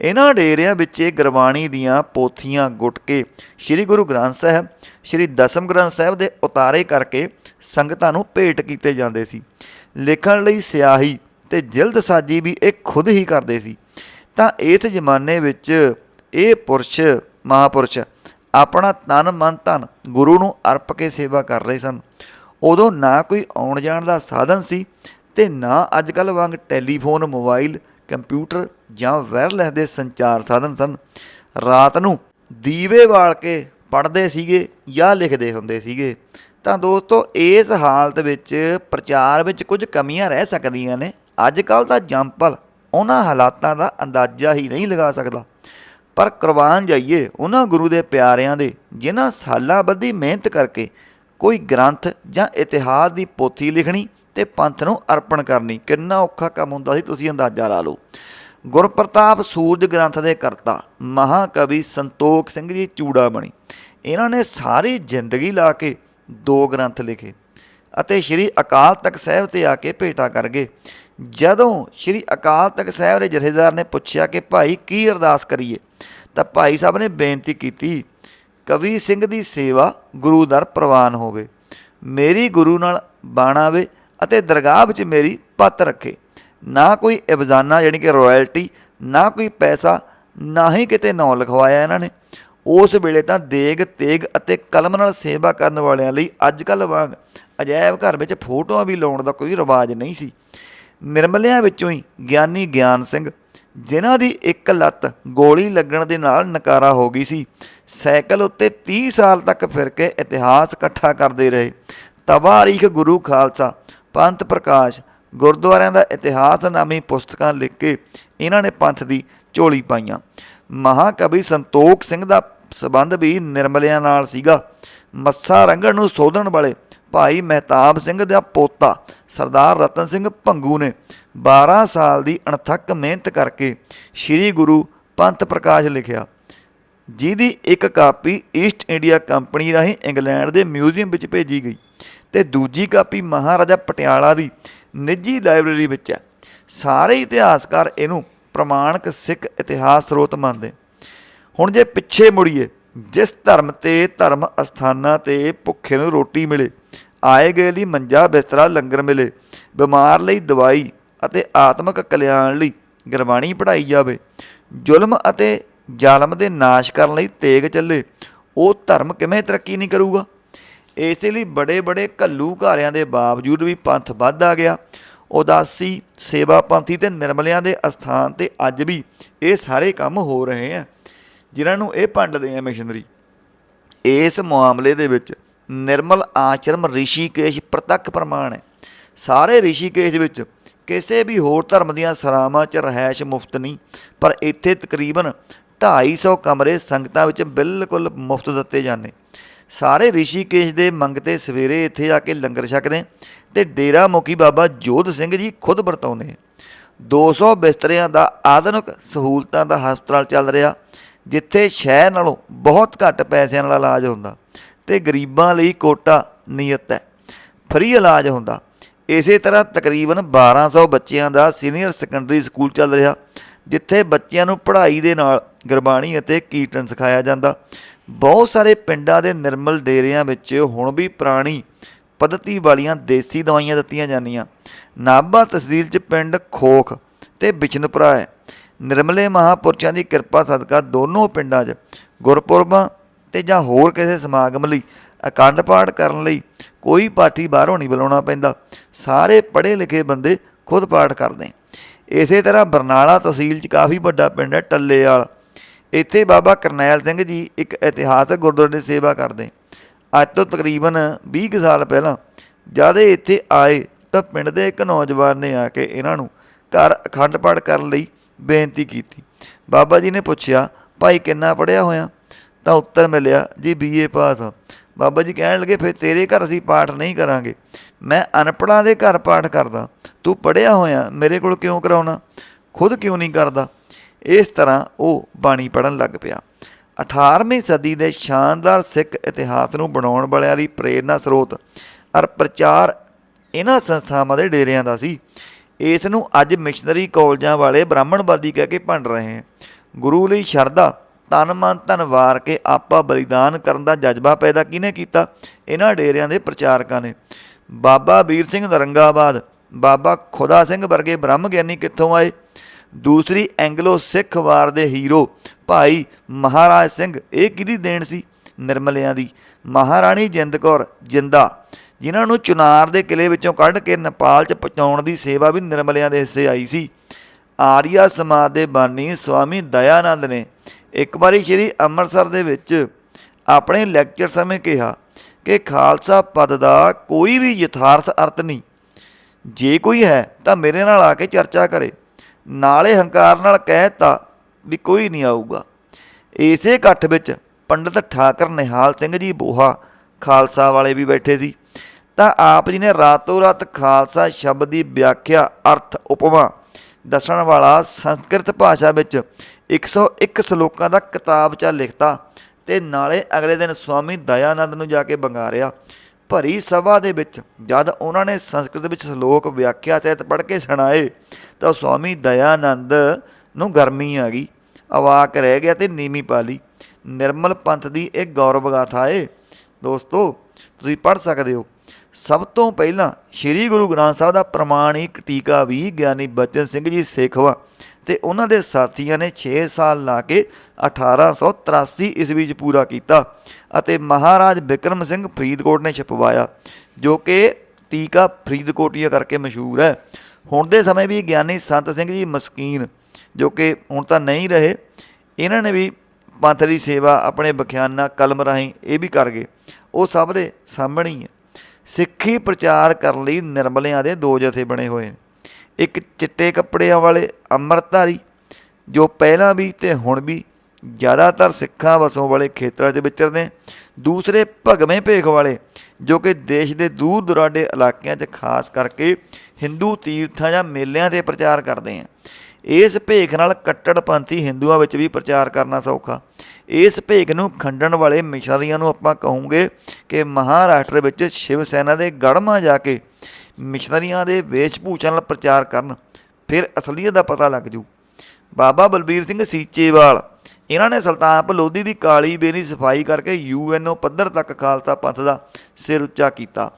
ਇਹਨਾਂ ਡੇਰਿਆਂ ਵਿੱਚ ਇਹ ਗੁਰਬਾਣੀ ਦੀਆਂ ਪੋਥੀਆਂ ਗੁੱਟ ਕੇ ਸ੍ਰੀ ਗੁਰੂ ਗ੍ਰੰਥ ਸਾਹਿਬ, ਸ੍ਰੀ ਦਸਮ ਗ੍ਰੰਥ ਸਾਹਿਬ ਦੇ ਉਤਾਰੇ ਕਰਕੇ ਸੰਗਤਾਂ ਨੂੰ ਭੇਟ ਕੀਤੇ ਜਾਂਦੇ ਸੀ। ਲਿਖਣ ਲਈ ਸਿਆਹੀ ਤੇ ਜਿਲਦ ਸਾਜੀ ਵੀ ਇਹ ਖੁਦ ਹੀ ਕਰਦੇ ਸੀ। ਤਾਂ ਇਸ ਜ਼ਮਾਨੇ ਵਿੱਚ ਇਹ ਪੁਰਸ਼, ਮਹਾਪੁਰਸ਼ ਆਪਣਾ ਤਨ, ਮਨ, ਧਨ ਗੁਰੂ ਨੂੰ ਅਰਪ ਕੇ ਸੇਵਾ ਕਰ ਰਹੇ ਸਨ। ਉਦੋਂ ਨਾ ਕੋਈ ਆਉਣ ਜਾਣ ਦਾ ਸਾਧਨ ਸੀ ਤੇ ਨਾ ਅੱਜ ਕੱਲ੍ਹ ਵਾਂਗ ਟੈਲੀਫੋਨ, ਮੋਬਾਈਲ, ਕੰਪਿਊਟਰ ਜਾਂ ਵਾਇਰਲੈਸ ਦੇ ਸੰਚਾਰ ਸਾਧਨ ਸਨ। ਰਾਤ ਨੂੰ ਦੀਵੇ ਬਾਲ ਕੇ ਪੜ੍ਹਦੇ ਸੀਗੇ ਜਾਂ ਲਿਖਦੇ ਹੁੰਦੇ ਸੀਗੇ। ਤਾਂ ਦੋਸਤੋ, ਇਸ ਹਾਲਤ ਵਿੱਚ ਪ੍ਰਚਾਰ ਵਿੱਚ ਕੁਝ ਕਮੀਆਂ ਰਹਿ ਸਕਦੀਆਂ ਨੇ। ਅੱਜ ਕੱਲ ਤਾਂ ਜੰਪਲ ਉਹਨਾਂ ਹਾਲਾਤਾਂ ਦਾ ਅੰਦਾਜ਼ਾ ਹੀ ਨਹੀਂ ਲਗਾ ਸਕਦਾ। ਪਰ ਕੁਰਬਾਨ ਜਾਈਏ ਉਹਨਾਂ ਗੁਰੂ ਦੇ ਪਿਆਰਿਆਂ ਦੇ, ਜਿਨ੍ਹਾਂ ਸਾਲਾਂ ਬੱਧੀ ਮਿਹਨਤ ਕਰਕੇ ਕੋਈ ਗ੍ਰੰਥ ਜਾਂ ਇਤਿਹਾਸ ਦੀ ਪੋਥੀ ਲਿਖਣੀ ਤੇ ਪੰਥ ਨੂੰ ਅਰਪਣ ਕਰਨੀ। ਕਿੰਨਾ ਔਖਾ ਕੰਮ ਹੁੰਦਾ ਸੀ, ਤੁਸੀਂ ਅੰਦਾਜ਼ਾ ਲਾ ਲਓ। ਗੁਰਪ੍ਰਤਾਪ ਸੂਰਜ ਗ੍ਰੰਥ ਦੇ ਕਰਤਾ, ਮਹਾਕਵੀ ਸੰਤੋਖ ਸਿੰਘ ਜੀ ਚੂੜਾ ਬਣੀ। ਇਹਨਾਂ ਨੇ ਸਾਰੀ ਜ਼ਿੰਦਗੀ ਲਾ ਕੇ ਦੋ ਗ੍ਰੰਥ ਲਿਖੇ ਅਤੇ ਸ੍ਰੀ ਅਕਾਲ ਤਖਤ ਸਾਹਿਬ ਤੇ ਆ ਕੇ ਭੇਟਾ ਕਰ ਗਏ। ਜਦੋਂ ਸ੍ਰੀ ਅਕਾਲ ਤਖਤ ਸਾਹਿਬ ਦੇ ਜਥੇਦਾਰ ਨੇ ਪੁੱਛਿਆ ਕਿ ਭਾਈ ਕੀ ਅਰਦਾਸ ਕਰੀਏ, ਤਾਂ ਭਾਈ ਸਾਹਿਬ ਨੇ ਬੇਨਤੀ ਕੀਤੀ, ਕਵੀ ਸਿੰਘ ਦੀ ਸੇਵਾ ਗੁਰੂ ਦਰ ਪ੍ਰਵਾਨ ਹੋਵੇ। ਮੇਰੀ ਗੁਰੂ ਨਾਲ ਬਾਣਾਵੇ ਅਤੇ ਦਰਗਾਹ ਵਿੱਚ ਮੇਰੀ ਪੱਤ ਰੱਖੇ। ਨਾ ਕੋਈ ਇਬਜ਼ਾਨਾ ਯਾਨੀ ਕਿ ਰਾਇਲਟੀ ਨਾ ਕੋਈ ਪੈਸਾ, ਨਾ ਹੀ ਕਿਤੇ ਨਾਂ ਲਿਖਵਾਇਆ ਇਹਨਾਂ ਨੇ। ਉਸ ਵੇਲੇ ਤਾਂ ਦੇਗ, ਤੇਗ ਅਤੇ ਕਲਮ ਨਾਲ ਸੇਵਾ ਕਰਨ ਵਾਲਿਆਂ ਲਈ ਅੱਜ ਕੱਲ੍ਹ ਵਾਂਗ ਅਜਾਇਬ ਘਰ ਵਿੱਚ ਫੋਟੋਆਂ ਵੀ ਲਾਉਣ ਦਾ ਕੋਈ ਰਿਵਾਜ ਨਹੀਂ ਸੀ। ਨਿਰਮਲਿਆਂ ਵਿੱਚੋਂ ਹੀ ਗਿਆਨੀ ਗਿਆਨ ਸਿੰਘ, ਜਿਨ੍ਹਾਂ ਦੀ ਇੱਕ ਲੱਤ ਗੋਲੀ ਲੱਗਣ ਦੇ ਨਾਲ ਨਕਾਰਾ ਹੋ ਗਈ ਸੀ, ਸਾਈਕਲ ਉੱਤੇ 30 ਸਾਲ ਤੱਕ ਫਿਰ ਕੇ ਇਤਿਹਾਸ ਇਕੱਠਾ ਕਰਦੇ ਰਹੇ। ਤਵਾਰੀਖ ਗੁਰੂ ਖਾਲਸਾ ਪੰਥ ਪ੍ਰਕਾਸ਼, ਗੁਰਦੁਆਰਿਆਂ ਦਾ ਇਤਿਹਾਸ ਨਾਮੀ ਪੁਸਤਕਾਂ ਲਿਖ ਕੇ ਇਹਨਾਂ ਨੇ ਪੰਥ ਦੀ ਝੋਲੀ ਪਾਈਆਂ। ਮਹਾਕਵੀ ਸੰਤੋਖ ਸਿੰਘ ਦਾ ਸਬੰਧ ਵੀ ਨਿਰਮਲਿਆਂ ਨਾਲ ਸੀਗਾ। ਮੱਸਾ ਰੰਗਣ ਨੂੰ ਸੋਧਣ ਵਾਲੇ ਭਾਈ ਮਹਿਤਾਬ ਸਿੰਘ ਦਾ ਪੋਤਾ ਸਰਦਾਰ ਰਤਨ ਸਿੰਘ ਭੰਗੂ ਨੇ 12 ਸਾਲ ਦੀ ਅਣਥੱਕ ਮਿਹਨਤ ਕਰਕੇ ਸ੍ਰੀ ਗੁਰੂ ਪੰਥ ਪ੍ਰਕਾਸ਼ ਲਿਖਿਆ। ਜਿਹਦੀ ਇੱਕ ਕਾਪੀ ਈਸਟ ਇੰਡੀਆ ਕੰਪਨੀ ਰਾਹੀਂ ਇੰਗਲੈਂਡ ਦੇ ਮਿਊਜ਼ੀਅਮ ਵਿੱਚ ਭੇਜੀ ਗਈ। ਤੇ ਦੂਜੀ ਕਾਪੀ ਮਹਾਰਾਜਾ ਪਟਿਆਲਾ ਦੀ ਨਿੱਜੀ ਲਾਇਬ੍ਰੇਰੀ ਵਿੱਚ ਹੈ। ਸਾਰੇ ਇਤਿਹਾਸਕਾਰ ਇਹਨੂੰ ਪ੍ਰਮਾਣਿਕ ਸਿੱਖ ਇਤਿਹਾਸ ਸਰੋਤ ਮੰਨਦੇ ਹੁਣ ਜੇ ਪਿੱਛੇ ਮੁੜੀਏ, ਜਿਸ ਧਰਮ ਤੇ ਧਰਮ ਅਸਥਾਨਾਂ ਤੇ ਭੁੱਖੇ ਨੂੰ ਰੋਟੀ ਮਿਲੇ, ਆਏ ਗਏ ਲਈ ਮੰਜਾ ਬਿਸਤਰਾ ਲੰਗਰ ਮਿਲੇ, ਬਿਮਾਰ ਲਈ ਦਵਾਈ ਅਤੇ ਆਤਮਿਕ ਕਲਿਆਣ ਲਈ ਗੁਰਬਾਣੀ ਪੜ੍ਹਾਈ ਜਾਵੇ, ਜ਼ੁਲਮ ਅਤੇ ਜ਼ਾਲਮ ਦੇ ਨਾਸ਼ ਕਰਨ ਲਈ ਤੇਗ ਚੱਲੇ, ਉਹ ਧਰਮ ਕਿਵੇਂ ਤਰੱਕੀ ਨਹੀਂ ਕਰੂਗਾ? ਇਸ ਲਈ ਬੜੇ ਬੜੇ ਘੱਲੂ ਘਾਰਿਆਂ ਦੇ ਬਾਵਜੂਦ ਵੀ ਪੰਥ ਵੱਧ ਆ ਗਿਆ। ਉਦਾਸੀ, ਸੇਵਾ ਪੰਥੀ ਤੇ ਨਿਰਮਲਿਆਂ ਦੇ ਅਸਥਾਨ ਤੇ ਅੱਜ ਵੀ ਇਹ ਸਾਰੇ ਕੰਮ ਹੋ ਰਹੇ ਆ। ਜਿਨ੍ਹਾਂ ਨੂੰ ਇਹ ਪੰਡਦੇ ਆ ਮਿਸ਼ਨਰੀ। ਇਸ ਮਾਮਲੇ ਦੇ ਵਿੱਚ ਨਿਰਮਲ ਆਚਰਮ ਰਿਸ਼ੀਕੇਸ਼ ਪ੍ਰਤੱਖ ਪ੍ਰਮਾਣ ਹੈ। ਸਾਰੇ ਰਿਸ਼ੀਕੇਸ਼ ਦੇ ਵਿੱਚ ਕਿਸੇ ਵੀ ਹੋਰ ਧਰਮ ਦੀਆਂ ਸਰਾਵਾਂ 'ਚ ਰਹਿائش ਮੁਫਤ ਨਹੀਂ, ਪਰ ਇੱਥੇ ਤਕਰੀਬਨ 250 ਕਮਰੇ ਸੰਗਤਾਂ ਵਿੱਚ ਬਿਲਕੁਲ ਮੁਫਤ ਦਿੱਤੇ ਜਾਂਦੇ। ਸਾਰੇ ਰਿਸ਼ੀਕੇਸ਼ ਦੇ ਮੰਗਤੇ ਸਵੇਰੇ ਇੱਥੇ ਆ ਕੇ ਲੰਗਰ ਛਕਦੇ ਤੇ ਡੇਰਾ ਮੁਖੀ ਬਾਬਾ ਜੋਧ ਸਿੰਘ ਜੀ ਖੁਦ ਵਰਤਾਉਂਦੇ 200 ਬਿਸਤਰਿਆਂ ਦਾ ਆਧੁਨਿਕ ਸਹੂਲਤਾਂ ਦਾ ਹਸਪਤਾਲ ਚੱਲ ਰਿਹਾ, ਜਿੱਥੇ ਸ਼ਹਿਰ ਨਾਲੋਂ ਬਹੁਤ ਘੱਟ ਪੈਸਿਆਂ ਨਾਲ ਇਲਾਜ ਹੁੰਦਾ ਤੇ ਗਰੀਬਾਂ ਲਈ ਕੋਟਾ ਨਿਯਤ ਹੈ, ਫ੍ਰੀ ਇਲਾਜ ਹੁੰਦਾ। ਇਸੇ ਤਰ੍ਹਾਂ ਤਕਰੀਬਨ 1200 ਬੱਚਿਆਂ ਦਾ ਸੀਨੀਅਰ ਸੈਕੰਡਰੀ ਸਕੂਲ ਚੱਲ ਰਿਹਾ, ਜਿੱਥੇ ਬੱਚਿਆਂ ਨੂੰ ਪੜ੍ਹਾਈ ਦੇ ਨਾਲ ਗੁਰਬਾਣੀ ਅਤੇ ਕੀਰਤਨ ਸਿਖਾਇਆ ਜਾਂਦਾ। ਬਹੁਤ ਸਾਰੇ ਪਿੰਡਾਂ ਦੇ ਨਿਰਮਲ ਡੇਰਿਆਂ ਵਿੱਚ ਹੁਣ ਵੀ ਪੁਰਾਣੀ ਪद्धਤੀ ਵਾਲੀਆਂ ਦੇਸੀ ਦਵਾਈਆਂ ਦਿੱਤੀਆਂ ਜਾਂਦੀਆਂ। ਨਾਭਾ ਤਹਿਸੀਲ 'ਚ ਪਿੰਡ ਖੋਖ ਤੇ ਬਿਸ਼ਨਪੁਰਾ ਹੈ। ਨਿਰਮਲੇ ਮਹਾਪੁਰਸ਼ਾਂ ਦੀ ਕਿਰਪਾ ਸਦਕਾ ਦੋਨੋਂ ਪਿੰਡਾਂ 'ਚ ਗੁਰਪੁਰਬਾਂ ਤੇ ਜਾਂ ਹੋਰ ਕਿਸੇ ਸਮਾਗਮ ਲਈ ਅਖੰਡ ਪਾਠ ਕਰਨ ਲਈ ਕੋਈ ਪਾਠੀ ਬਾਹਰੋਂ ਨਹੀਂ ਬੁਲਾਉਣਾ ਪੈਂਦਾ। ਸਾਰੇ ਪੜ੍ਹੇ ਲਿਖੇ ਬੰਦੇ ਖੁਦ ਪਾਠ ਕਰਦੇ। ਇਸੇ ਤਰ੍ਹਾਂ ਬਰਨਾਲਾ ਤਹਿਸੀਲ 'ਚ ਕਾਫੀ ਵੱਡਾ ਪਿੰਡ ਹੈ ਟੱਲੇ ਟੱਲੇਵਾਲ। ਇੱਥੇ ਬਾਬਾ ਕਰਨੈਲ ਸਿੰਘ ਜੀ ਇੱਕ ਇਤਿਹਾਸਕ ਗੁਰਦੁਆਰੇ ਦੀ ਸੇਵਾ ਕਰਦੇ। ਅੱਜ ਤੋਂ ਤਕਰੀਬਨ 20 ਕੁ ਸਾਲ ਪਹਿਲਾਂ ਜਦ ਇਹ ਇੱਥੇ ਆਏ ਤਾਂ ਪਿੰਡ ਦੇ ਇੱਕ ਨੌਜਵਾਨ ਨੇ ਆ ਕੇ ਇਹਨਾਂ ਨੂੰ ਘਰ ਅਖੰਡ ਪਾਠ ਕਰਨ ਲਈ ਬੇਨਤੀ ਕੀਤੀ। ਬਾਬਾ ਜੀ ਨੇ ਪੁੱਛਿਆ, ਭਾਈ, ਕਿੰਨਾ ਪੜਿਆ ਹੋਇਆ? ਤਾਂ ਉੱਤਰ ਮਿਲਿਆ, ਜੀ ਬੀਏ ਪਾਸ ਆ। ਬਾਬਾ ਜੀ ਕਹਿਣ ਲੱਗੇ, ਫਿਰ ਤੇਰੇ ਘਰ ਅਸੀਂ ਪਾਠ ਨਹੀਂ ਕਰਾਂਗੇ। ਮੈਂ ਅਨਪੜਾਂ ਦੇ ਘਰ ਪਾਠ ਕਰਦਾ। ਤੂੰ ਪੜਿਆ ਹੋਇਆ, ਮੇਰੇ ਕੋਲ ਕਿਉਂ ਕਰਾਉਣਾ? ਖੁਦ ਕਿਉਂ ਨਹੀਂ ਕਰਦਾ? ਇਸ ਤਰ੍ਹਾਂ ਉਹ ਬਾਣੀ ਪੜਨ ਲੱਗ ਪਿਆ। 18ਵੀਂ ਸਦੀ ਦੇ ਸ਼ਾਨਦਾਰ ਸਿੱਖ ਇਤਿਹਾਸ ਨੂੰ ਬਣਾਉਣ ਵਾਲਿਆਂ ਲਈ ਪ੍ਰੇਰਨਾ ਸਰੋਤ ਅਰ ਪ੍ਰਚਾਰ ਇਹਨਾਂ ਸੰਸਥਾਵਾਂ ਦੇ ਡੇਰਿਆਂ ਦਾ ਸੀ। ਇਸ ਨੂੰ ਅੱਜ ਮਿਸ਼ਨਰੀ ਕਾਲਜਾਂ ਵਾਲੇ ਬ੍ਰਾਹਮਣਵਾਦੀ ਕਹਿ ਕੇ ਭੰਡ ਰਹੇ ਹਨ ਗੁਰੂ ਲਈ ਸ਼ਰਧਾ, ਤਨ ਮਨ ਧਨ ਵਾਰ ਕੇ ਆਪਾ ਬਲੀਦਾਨ ਕਰਨ ਦਾ ਜਜ਼ਬਾ ਪੈਦਾ ਕਿਹਨੇ ਕੀਤਾ? ਇਹਨਾਂ ਡੇਰਿਆਂ ਦੇ ਪ੍ਰਚਾਰਕਾਂ ਨੇ। ਬਾਬਾ ਵੀਰ ਸਿੰਘ ਨਰੰਗਾਬਾਦ ਬਾਬਾ ਖੁਦਾ ਸਿੰਘ ਵਰਗੇ ਬ੍ਰਹਮ ਗਿਆਨੀ ਕਿੱਥੋਂ ਆਏ? ਦੂਸਰੀ ਐਂਗਲੋ ਸਿੱਖ ਵਾਰ ਦੇ ਹੀਰੋ ਭਾਈ ਮਹਾਰਾਜ ਸਿੰਘ, ਇਹ ਕਿਹਦੀ ਦੇਣ ਸੀ? ਨਿਰਮਲਿਆਂ ਦੀ। ਮਹਾਰਾਣੀ ਜਿੰਦ ਕੌਰ, ਜਿੰਦਾ। ਜਿਨ੍ਹਾਂ ਨੂੰ ਚੁਨਾਰ ਦੇ ਕਿਲੇ ਵਿੱਚੋਂ ਕੱਢ ਕੇ ਨੇਪਾਲ 'ਚ ਪਹੁੰਚਾਉਣ ਦੀ ਸੇਵਾ ਵੀ ਨਿਰਮਲਿਆਂ ਦੇ ਹਿੱਸੇ ਆਈ ਸੀ। ਆਰੀਆ ਸਮਾਜ ਦੇ ਬਾਨੀ ਸਵਾਮੀ ਦਇਆਨੰਦ ਨੇ ਇੱਕ ਵਾਰੀ ਸ੍ਰੀ ਅੰਮ੍ਰਿਤਸਰ ਦੇ ਵਿੱਚ ਆਪਣੇ ਲੈਕਚਰ ਸਮੇਂ ਕਿਹਾ ਕਿ ਖਾਲਸਾ ਪਦ ਦਾ ਕੋਈ ਵੀ ਯਥਾਰਥ ਅਰਥ ਨਹੀਂ। ਜੇ ਕੋਈ ਹੈ ਤਾਂ ਮੇਰੇ ਨਾਲ ਆ ਕੇ ਚਰਚਾ ਕਰੇ। ਨਾਲੇ ਹੰਕਾਰ ਨਾਲ ਕਹਿਤਾ ਵੀ ਕੋਈ ਨਹੀਂ ਆਊਗਾ। ਇਸੇ ਇਕੱਠ ਵਿੱਚ ਪੰਡਿਤ ਠਾਕਰ ਨਿਹਾਲ ਸਿੰਘ ਜੀ ਬੋਹਾ ਖਾਲਸਾ ਵਾਲੇ ਵੀ ਬੈਠੇ ਸੀ। ਤਾਂ ਆਪ ਜੀ ਨੇ ਰਾਤੋਂ ਰਾਤ ਖਾਲਸਾ ਸ਼ਬਦ ਦੀ ਵਿਆਖਿਆ, ਅਰਥ, ਉਪਮਾ, ਦੱਸਣ ਵਾਲਾ ਸੰਸਕ੍ਰਿਤ ਭਾਸ਼ਾ ਵਿੱਚ 101 ਸ਼ਲੋਕਾਂ ਦਾ ਕਿਤਾਬ ਚਾ ਲਿਖਤਾ ਤੇ ਨਾਲੇ ਅਗਲੇ ਦਿਨ ਸਵਾਮੀ ਦਇਆਨੰਦ ਨੂੰ ਜਾ ਕੇ ਬੰਗਾਰਿਆ ਭਰੀ ਸਭਾ ਦੇ ਵਿੱਚ, ਜਦ ਉਹਨਾਂ ਨੇ ਸੰਸਕ੍ਰਿਤ ਵਿੱਚ ਸ਼ਲੋਕ ਵਿਆਖਿਆ ਸਹਿਤ ਪੜ੍ਹ ਕੇ ਸੁਣਾਏ, ਤਾਂ ਸਵਾਮੀ ਦਇਆਨੰਦ ਨੂੰ ਗਰਮੀ ਆ ਗਈ। ਅਵਾਕ ਰਹਿ ਗਿਆ ਤੇ ਨੀਮੀ ਪਾ ਲਈ ਨਿਰਮਲ ਪੰਥ ਦੀ ਇਹ ਗੌਰਵ ਗਾਥਾ ਏ। ਦੋਸਤੋ, ਤੁਸੀਂ ਪੜ੍ਹ ਸਕਦੇ ਹੋ। ਸਭ ਤੋਂ ਪਹਿਲਾਂ ਸ੍ਰੀ ਗੁਰੂ ਗ੍ਰੰਥ ਸਾਹਿਬ ਦਾ ਪ੍ਰਮਾਣਿਕ ਟੀਕਾ ਵੀ ਗਿਆਨੀ ਬਚਨ ਸਿੰਘ ਜੀ ਸੇਖਵਾ ਤੇ ਉਹਨਾਂ ਦੇ ਸਾਥੀਆਂ ਨੇ 6 ਸਾਲ ਲਾ ਕੇ 1883 ਈਸਵੀ 'ਚ ਪੂਰਾ ਕੀਤਾ ਅਤੇ ਮਹਾਰਾਜ ਬਿਕਰਮ ਸਿੰਘ ਫਰੀਦਕੋਟ ਨੇ ਛਪਵਾਇਆ, ਜੋ ਕਿ ਟੀਕਾ ਫਰੀਦਕੋਟੀਆ ਕਰਕੇ ਮਸ਼ਹੂਰ ਹੈ। ਹੁਣ ਦੇ ਸਮੇਂ ਵੀ ਗਿਆਨੀ ਸੰਤ ਸਿੰਘ ਜੀ ਮਸਕੀਨ, ਜੋ ਕਿ ਹੁਣ ਤਾਂ ਨਹੀਂ ਰਹੇ, ਇਹਨਾਂ ਨੇ ਵੀ ਪੰਥ ਦੀ ਸੇਵਾ ਆਪਣੇ ਵਿਖਿਆਨਾ ਕਲਮ ਰਾਹੀਂ ਇਹ ਵੀ ਕਰ ਗਏ। ਉਹ ਸਭ ਦੇ ਸਾਹਮਣੇ ਹੀ ਹੈ। ਸਿੱਖੀ ਪ੍ਰਚਾਰ ਕਰਨ ਲਈ ਨਿਰਮਲਿਆਂ ਦੇ ਦੋ ਜਥੇ ਬਣੇ ਹੋਏ ਨੇ। ਇੱਕ ਚਿੱਟੇ ਕੱਪੜਿਆਂ ਵਾਲੇ ਅੰਮ੍ਰਿਤਧਾਰੀ, ਜੋ ਪਹਿਲਾਂ ਵੀ ਤੇ ਹੁਣ ਵੀ ਜ਼ਿਆਦਾਤਰ ਸਿੱਖਾਂ ਵਸੋਂ ਵਾਲੇ ਖੇਤਰਾਂ 'ਚ ਵਿਚਰਦੇ ਦੂਸਰੇ ਭਗਵੇਂ ਭੇਖ ਵਾਲੇ, ਜੋ ਕਿ ਦੇਸ਼ ਦੇ ਦੂਰ ਦੁਰਾਡੇ ਇਲਾਕਿਆਂ 'ਚ ਖਾਸ ਕਰਕੇ ਹਿੰਦੂ ਤੀਰਥਾਂ ਜਾਂ ਮੇਲਿਆਂ ਤੇ ਪ੍ਰਚਾਰ ਕਰਦੇ ਆ ਇਸ ਭੇਖ ਨਾਲ ਕੱਟੜਪੰਥੀ ਹਿੰਦੂਆਂ ਵਿੱਚ ਵੀ ਪ੍ਰਚਾਰ ਕਰਨਾ ਸੌਖਾ। ਇਸ ਭੇਖ ਨੂੰ ਖੰਡਣ ਵਾਲੇ ਮਿਸ਼ਨਰੀਆਂ ਨੂੰ ਆਪਾਂ ਕਹੋਗੇ ਕਿ ਮਹਾਰਾਸ਼ਟਰ ਵਿੱਚ ਸ਼ਿਵ ਸੈਨਾ ਦੇ ਗੜਮਾਂ ਜਾ ਕੇ ਮਿਸ਼ਨਰੀਆਂ ਦੇ ਵੇਸ਼ਭੂਸ਼ਾ ਨਾਲ ਪ੍ਰਚਾਰ ਕਰਨ, ਫਿਰ ਅਸਲੀਅਤ ਦਾ ਪਤਾ ਲੱਗ ਜੂ। ਬਾਬਾ ਬਲਬੀਰ ਸਿੰਘ ਸੀਚੇਵਾਲ, ਇਹਨਾਂ ਨੇ ਸੁਲਤਾਨਪੁਰ ਲੋਧੀ ਦੀ ਕਾਲੀ ਬੇਰੀ ਸਫ਼ਾਈ ਕਰਕੇ ਯੂਐਨਓ ਪੱਧਰ ਤੱਕ ਖਾਲਸਾ ਪੰਥ ਦਾ ਸਿਰ ਉੱਚਾ ਕੀਤਾ।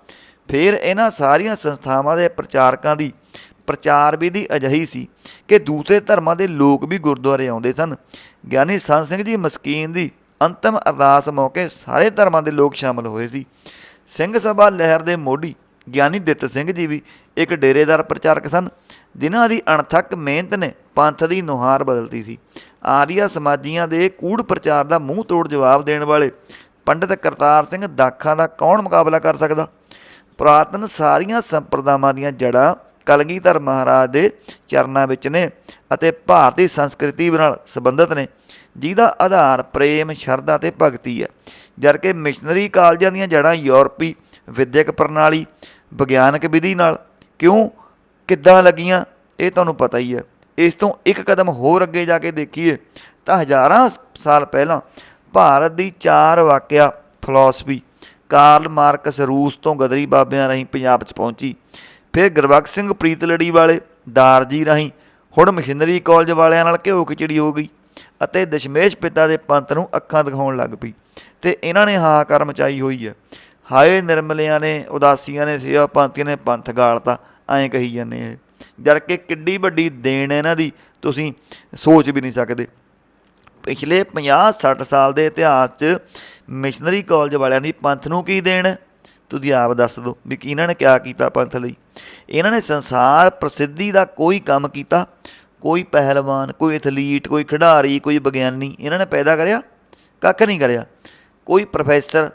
ਫਿਰ ਇਹਨਾਂ ਸਾਰੀਆਂ ਸੰਸਥਾਵਾਂ ਦੇ ਪ੍ਰਚਾਰਕਾਂ ਦੀ ਪ੍ਰਚਾਰ ਵਿਧੀ ਅਜਿਹੀ ਸੀ ਕਿ ਦੂਸਰੇ ਧਰਮਾਂ ਦੇ ਲੋਕ ਵੀ ਗੁਰਦੁਆਰੇ ਆਉਂਦੇ ਸਨ। ਗਿਆਨੀ ਸੰਤ ਸਿੰਘ ਜੀ ਮਸਕੀਨ ਦੀ ਅੰਤਮ ਅਰਦਾਸ ਮੌਕੇ ਸਾਰੇ ਧਰਮਾਂ ਦੇ ਲੋਕ ਸ਼ਾਮਲ ਹੋਏ ਸੀ। ਸਿੰਘ ਸਭਾ ਲਹਿਰ ਦੇ ਮੋਢੀ ਗਿਆਨੀ ਦਿੱਤ ਸਿੰਘ ਜੀ ਵੀ ਇੱਕ ਡੇਰੇਦਾਰ ਪ੍ਰਚਾਰਕ ਸਨ, ਜਿਨ੍ਹਾਂ ਦੀ ਅਣਥੱਕ ਮਿਹਨਤ ਨੇ ਪੰਥ ਦੀ ਨੁਹਾਰ ਬਦਲਤੀ ਸੀ। ਆਰੀਆ ਸਮਾਜੀਆਂ ਦੇ ਕੂੜ ਪ੍ਰਚਾਰ ਦਾ ਮੂੰਹ ਤੋੜ ਜਵਾਬ ਦੇਣ ਵਾਲੇ ਪੰਡਿਤ ਕਰਤਾਰ ਸਿੰਘ ਦਾਖਾਂ ਦਾ ਕੌਣ ਮੁਕਾਬਲਾ ਕਰ ਸਕਦਾ? ਪੁਰਾਤਨ ਸਾਰੀਆਂ ਸੰਪਰਦਾਵਾਂ ਦੀਆਂ ਜੜ੍ਹਾਂ ਕਲਗੀਧਰ ਮਹਾਰਾਜ ਦੇ ਚਰਨਾਂ ਵਿੱਚ ਨੇ ਅਤੇ ਭਾਰਤੀ ਸੰਸਕ੍ਰਿਤੀ ਨਾਲ ਸੰਬੰਧਿਤ ਨੇ, ਜਿਹਦਾ ਆਧਾਰ ਪ੍ਰੇਮ, ਸ਼ਰਧਾ ਤੇ ਭਗਤੀ ਹੈ। ਜਦਕਿ ਮਿਸ਼ਨਰੀ ਕਾਲਜਾਂ ਦੀਆਂ ਜੜ੍ਹਾਂ ਯੂਰਪੀ ਵਿਦਿਅਕ ਪ੍ਰਣਾਲੀ, ਵਿਗਿਆਨਕ ਵਿਧੀ ਨਾਲ ਕਿਉਂ ਕਿੱਦਾਂ ਲੱਗੀਆਂ, ਇਹ ਤੁਹਾਨੂੰ ਪਤਾ ਹੀ ਹੈ। ਇਸ ਤੋਂ ਇੱਕ ਕਦਮ ਹੋਰ ਅੱਗੇ ਜਾ ਕੇ ਦੇਖੀਏ, ਤਾਂ ਹਜ਼ਾਰਾਂ ਸਾਲ ਪਹਿਲਾਂ ਭਾਰਤ ਦੀ ਚਾਰ ਵਾਕਿਆ ਫਿਲਾਸਫੀ ਕਾਰਲ ਮਾਰਕਸ ਰੂਸ ਤੋਂ ਗਦਰੀ ਬਾਬਿਆਂ ਰਾਹੀਂ ਪੰਜਾਬ 'ਚ ਪਹੁੰਚੀ। ਫਿਰ ਗੁਰਬਖਸ਼ ਸਿੰਘ ਪ੍ਰੀਤਲੜੀ ਵਾਲੇ ਦਾਰਜੀ ਰਾਹੀਂ ਹੁਣ ਮਸ਼ੀਨਰੀ ਕਾਲਜ ਵਾਲਿਆਂ ਨਾਲ ਘਿਓ ਖਿਚੜੀ ਹੋ ਗਈ ਅਤੇ ਦਸ਼ਮੇਸ਼ ਪਿਤਾ ਦੇ ਪੰਥ ਨੂੰ ਅੱਖਾਂ ਦਿਖਾਉਣ ਲੱਗ ਪਈ ਤੇ ਇਹਨਾਂ ਨੇ ਹਾਕਾਰ ਮਚਾਈ ਹੋਈ ਹੈ। ਹਾਏ ਨਿਰਮਲਿਆਂ ਨੇ, ਉਦਾਸੀਆਂ ਨੇ, ਸੇਵਾ ਪੰਥੀਆਂ ਨੇ ਪੰਥ ਗਾਲਤਾ, ਐਂ ਕਹੀ ਜਾਂਦੇ ਇਹ ਜਦ ਕਿ ਕਿੱਡੀ ਵੱਡੀ ਦੇਣ ਹੈ ਇਹਨਾਂ ਦੀ, ਤੁਸੀਂ ਸੋਚ ਵੀ ਨਹੀਂ ਸਕਦੇ। ਪਿਛਲੇ 50-60 ਸਾਲ ਦੇ ਇਤਿਹਾਸ 'ਚ ਮਿਸ਼ਨਰੀ ਕਾਲਜ ਵਾਲਿਆਂ ਦੀ ਪੰਥ ਨੂੰ ਕੀ ਦੇਣ? ਹੈ? ਤੁਸੀਂ ਆਪ ਦੱਸ ਦਿਓ ਵੀ ਕੀ ਇਹਨਾਂ ਨੇ ਕਿਆ ਕੀਤਾ ਪੰਥ ਲਈ। ਇਹਨਾਂ ਨੇ ਸੰਸਾਰ ਪ੍ਰਸਿੱਧੀ ਦਾ ਕੋਈ ਕੰਮ ਕੀਤਾ, ਕੋਈ ਪਹਿਲਵਾਨ, ਕੋਈ ਐਥਲੀਟ ਕੋਈ ਖਿਡਾਰੀ, ਕੋਈ ਵਿਗਿਆਨੀ, ਇਹਨਾਂ ਨੇ ਪੈਦਾ ਕਰਿਆ? ਕੱਖ ਨਹੀਂ ਕਰਿਆ। ਕੋਈ ਪ੍ਰੋਫੈਸਰ